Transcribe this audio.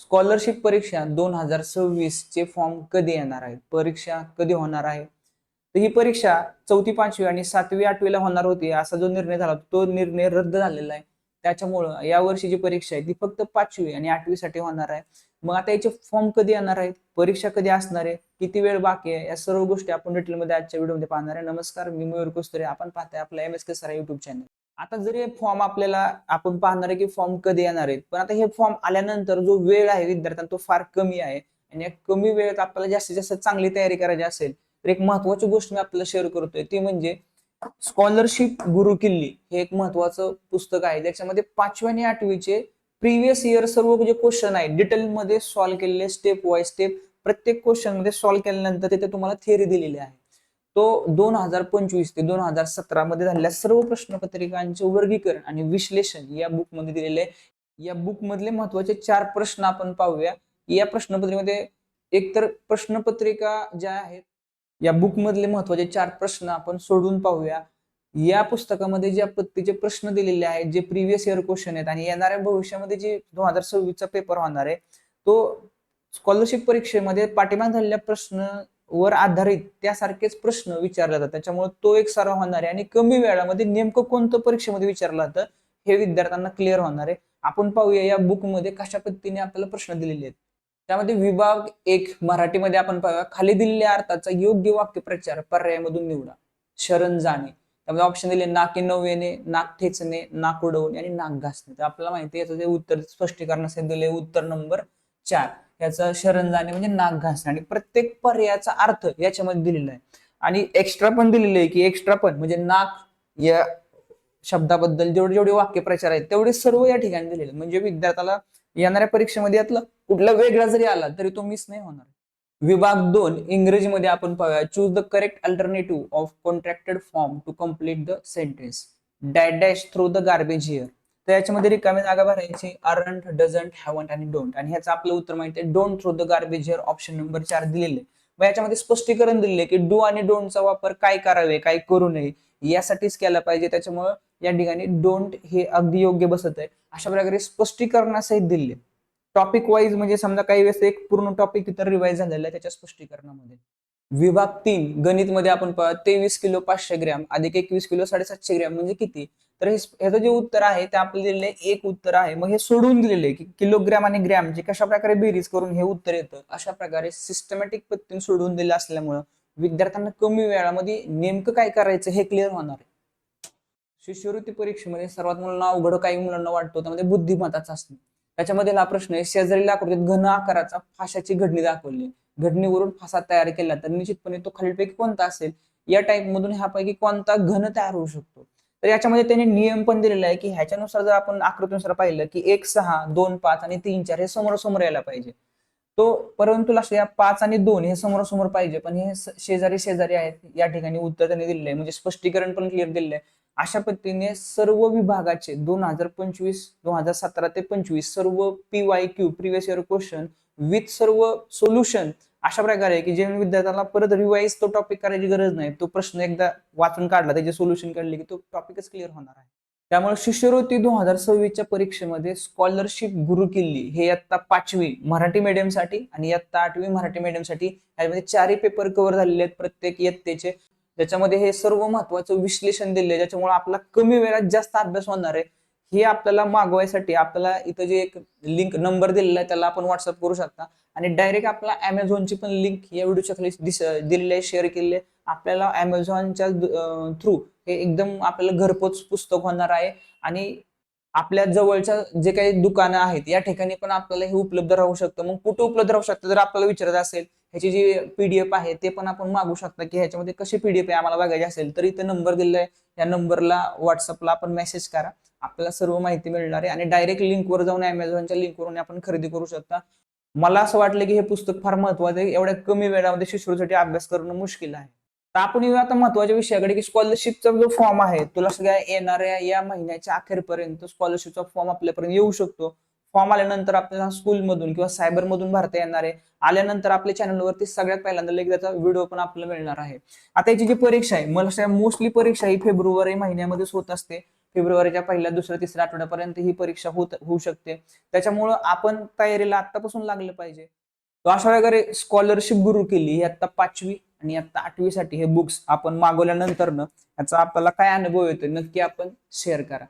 Scholarship परीक्षा दोन हजार सव्वीस चे फॉर्म कधी येणार आहेत? परीक्षा कधी होणार आहे? तर ही परीक्षा चौथी पाचवी आणि सातवी आठवीला होणार होती. असा जो निर्णय झाला तो निर्णय रद्द झालेला आहे. त्याच्यामुळं या वर्षीची परीक्षा आहे ती फक्त पाचवी आणि आठवीसाठी होणार आहे. मग आता याचे फॉर्म कधी येणार आहेत? परीक्षा कधी असणार आहे? किती वेळ बाकी आहे? या सर्व गोष्टी आपण डिटेलमध्ये आजच्या व्हिडिओमध्ये पाहणार आहे. नमस्कार मी मयूर कुस्तुरे. आपण पाहताय आपला एम एस के सरा युट्यूब चॅनल आता जरी फॉर्म आपल्याला आपण पाहणार आहे की फॉर्म कधी येणार आहेत पण आता हे फॉर्म आल्यानंतर जो वेळ आहे विद्यार्थ्यांना तो फार कमी आहे. आणि या कमी वेळेत आपल्याला जास्तीत जास्त चांगली तयारी करायची असेल तर एक महत्वाची गोष्ट मी आपल्याला शेअर करतोय ती म्हणजे स्कॉलरशिप गुरु किल्ली हे एक महत्वाचं पुस्तक आहे. ज्याच्यामध्ये पाचवी आणि आठवीचे प्रिव्हियस इयर सर्व जे क्वेश्चन आहे डिटेलमध्ये सॉल्व्ह केलेले स्टेप वाय स्टेप प्रत्येक क्वेश्चनमध्ये सॉल्व्ह केल्यानंतर तिथे तुम्हाला थिअरी दिलेली आहे. तो दोन हजार पंचवीस ते दोन हजार सतरा मध्ये झालेल्या सर्व प्रश्नपत्रिकांचे वर्गीकरण आणि विश्लेषण या बुकमध्ये दिलेले आहे. या बुकमधले महत्त्वाचे चार प्रश्न आपण पाहूया. या प्रश्नपत्रिकेमध्ये एकतर प्रश्नपत्रिका ज्या आहेत या बुकमधले महत्त्वाचे चार प्रश्न आपण सोडून पाहूया. या पुस्तकामध्ये ज्या आपत्तीचे प्रश्न दिलेले आहेत जे प्रिव्हियस इयर क्वेश्चन आहेत आणि येणाऱ्या भविष्यामध्ये जे दोन हजार सव्वीसचा पेपर होणार आहे तो स्कॉलरशिप परीक्षेमध्ये पाठिंबा झालेल्या प्रश्न वर आधारित त्यासारखेच प्रश्न विचारले जातात. त्याच्यामुळे तो एक सराव होणार आहे आणि कमी वेळामध्ये नेमकं कोणतं परीक्षेमध्ये विचारलं जातं हे विद्यार्थ्यांना क्लिअर होणार आहे. आपण पाहूया या बुकमध्ये कशा पद्धतीने आपल्याला प्रश्न दिलेले आहेत. त्यामध्ये विभाग एक मराठीमध्ये आपण पाहूया. खाली दिलेल्या अर्थाचा योग्य वाक्यप्रचार पर्यायामधून निवडा. शरण जाणे. त्यामध्ये ऑप्शन दिले नाके नऊ येणे नाक ठेचणे नाक उडवणे आणि नाक घासणे. तर आपल्याला माहिती आहे याचं जे उत्तर स्पष्टीकरणासाठी दिले उत्तर नंबर चार. याचं शरण जाणे म्हणजे नाक घासणे. आणि प्रत्येक पर्यायाचा अर्थ याच्यामध्ये दिलेला आहे. आणि एक्स्ट्रा पण दिलेलं आहे की एक्स्ट्रा पण म्हणजे नाक या शब्दाबद्दल जेवढे जेवढे वाक्यप्रचार आहेत तेवढे सर्व या ठिकाणी दिलेले म्हणजे विद्यार्थ्याला येणाऱ्या परीक्षेमध्ये यातलं कुठला वेगळा जरी आला तरी तो मिस नाही होणार. विभाग दोन इंग्रजीमध्ये आपण पाहूया. Choose the correct alternative of contracted form to complete the sentence dash dash through the garbage here तर याच्यामध्ये रिकामी जागा भरायची. अरंट डझंट हॅवंट आणि डोंट आणि ह्याचं आपलं उत्तर माहिती आहे. Don't throw the garbage here option number चार दिलेले मग याच्यामध्ये स्पष्टीकरण दिलेले की डू आणि डोंटचा वापर काय करावे काय करू नये यासाठीच केला पाहिजे. त्याच्यामुळं या ठिकाणी डोंट हे अगदी योग्य बसत आहे. अशा प्रकारे स्पष्टीकरणासहित दिले टॉपिक वाईज म्हणजे समजा काही वेळेस एक पूर्ण टॉपिक तिथं रिवाईज झालेला आहे त्याच्या स्पष्टीकरणामध्ये. विभाग तीन गणित मध्ये आपण तेवीस किलो पाचशे ग्रॅम अधिक एकवीस किलो साडेसातशे ग्रॅम म्हणजे किती? तर हे ह्याचं जे उत्तर आहे ते आपल्याला दिलेलं एक उत्तर आहे. मग हे सोडून दिलेले की किलोग्रॅम आणि ग्रॅमचे कशा प्रकारे बेरीज करून हे उत्तर येतं अशा प्रकारे सिस्टमॅटिक पद्धतीने सोडून दिलं असल्यामुळं विद्यार्थ्यांना कमी वेळामध्ये नेमकं काय करायचं हे क्लिअर होणार आहे. शिष्यवृत्ती परीक्षेमध्ये सर्वात मुलांना अवघड काही मुलांना वाटतो त्यामध्ये बुद्धिमत्ताचा असणे त्याच्यामध्ये हा प्रश्न आहे शेजारी आकृतीत घन आकाराचा फाशाची घडणी दाखवली. घडणीवरून फासा तयार केला तर निश्चितपणे तो खालीलपैकी कोणता असेल? या टाईप मधून ह्यापैकी कोणता घन तयार होऊ शकतो? तर याच्यामध्ये त्यांनी नियम पण दिलेला आहे की ह्याच्यानुसार जर आपण आकृतीनुसार पाहिलं की एक सहा दोन पाच आणि तीन चार हे समोरासमोर यायला पाहिजे. तो परंतु लक्षात या पाच आणि दोन हे समोरासमोर पाहिजे पण हे शेजारी शेजारी आहेत या ठिकाणी उत्तर त्यांनी दिलेलं आहे. म्हणजे स्पष्टीकरण पण क्लिअर दिलेलं आहे. अशा पद्धतीने सर्व विभागाचे दोन हजार पंचवीस दोन हजार सतरा ते पंचवीस सर्व P Y Q previous year question with सर्व सोल्युशन अशा प्रकारे की जेव्हा विद्यार्थ्याला परत रिवाईज तो टॉपिक करायची गरज नाही. तो प्रश्न एकदा वाचून काढला त्याचे सोल्युशन काढले की तो टॉपिकच क्लिअर होणार आहे. त्यामुळे शिष्यवृत्ती दोन हजार सव्वीसच्या परीक्षेमध्ये स्कॉलरशिप गुरु किल्ली हे इयत्ता पाचवी मराठी मीडियमसाठी आणि इयत्ता आठवी मराठी मीडियमसाठी यामध्ये चारही पेपर कव्हर झालेले आहेत प्रत्येक इयत्तेचे. ज्याच्यामध्ये हे सर्व महत्वाचं विश्लेषण दिले ज्याच्यामुळे आपला कमी वेळात जास्त अभ्यास होणार आहे. हे आपल्याला मागवायसाठी आपल्याला इथं जे एक लिंक नंबर दिलेला आहे त्याला आपण व्हॉट्सअप करू शकता. आणि डायरेक्ट आपला अमेझॉनची पण लिंक या व्हिडिओच्या खाली दिस दिलेली आहे शेअर केलेली आहे. आपल्याला अमेझॉनच्या थ्रू हे एकदम आपल्याला घरपोच पुस्तक होणार आहे. आणि आपल्या जवळच्या जे काही दुकानं आहेत या ठिकाणी पण आपल्याला हे उपलब्ध राहू शकतं. मग कुठे उपलब्ध राहू शकतं? जर आपल्याला विचारत असेल ह्याची जी पीडीएफ आहे ते पण आपण मागू शकता की ह्याच्यामध्ये कशी पीडीएफ आहे आम्हाला बघायची असेल तर इथे नंबर दिलेला आहे. या नंबरला व्हॉट्सअपला आपण मेसेज करा. आपल्याला सर्व माहिती मिळणार आहे आणि डायरेक्ट लिंकवर जाऊन अमेझॉनच्या लिंकवरून आपण खरेदी करू शकता. मला असं वाटलं की हे पुस्तक फार महत्वाचं आहे. एवढ्या कमी वेळामध्ये शिष्यवृत्तीसाठी अभ्यास करणं मुश्किल आहे. तर आपण येऊया आता महत्त्वाच्या विषयाकडे की स्कॉलरशिपचा जो फॉर्म आहे तुला सगळ्या येणाऱ्या या महिन्याच्या अखेरपर्यंत स्कॉलरशिपचा फॉर्म आपल्यापर्यंत येऊ शकतो. फॉर्म आल्यानंतर आपल्याला स्कूलमधून किंवा सायबर मधून भरता येणार आहे आल्यानंतर आपल्या चॅनलवरती सगळ्यात पहिल्यांदा लगेच त्याचा व्हिडिओ पण आपल्याला मिळणार आहे. आता याची जी परीक्षा आहे मला मोस्टली परीक्षा ही फेब्रुवारी महिन्यामध्येच होत असते. फेब्रुवारीच्या पहिल्या दुसऱ्या तिसऱ्या आठवड्यापर्यंत ही परीक्षा होत होऊ शकते. त्याच्यामुळं आपण तयारीला आत्तापासून लागलं पाहिजे. तो अशा वगैरे स्कॉलरशिप गुरु केली ही आता पाचवी आणि आता आठवीसाठी हे बुक्स आपण मागवल्यानंतर याचा आपल्याला काय अनुभव येतो नक्की आपण शेअर करा.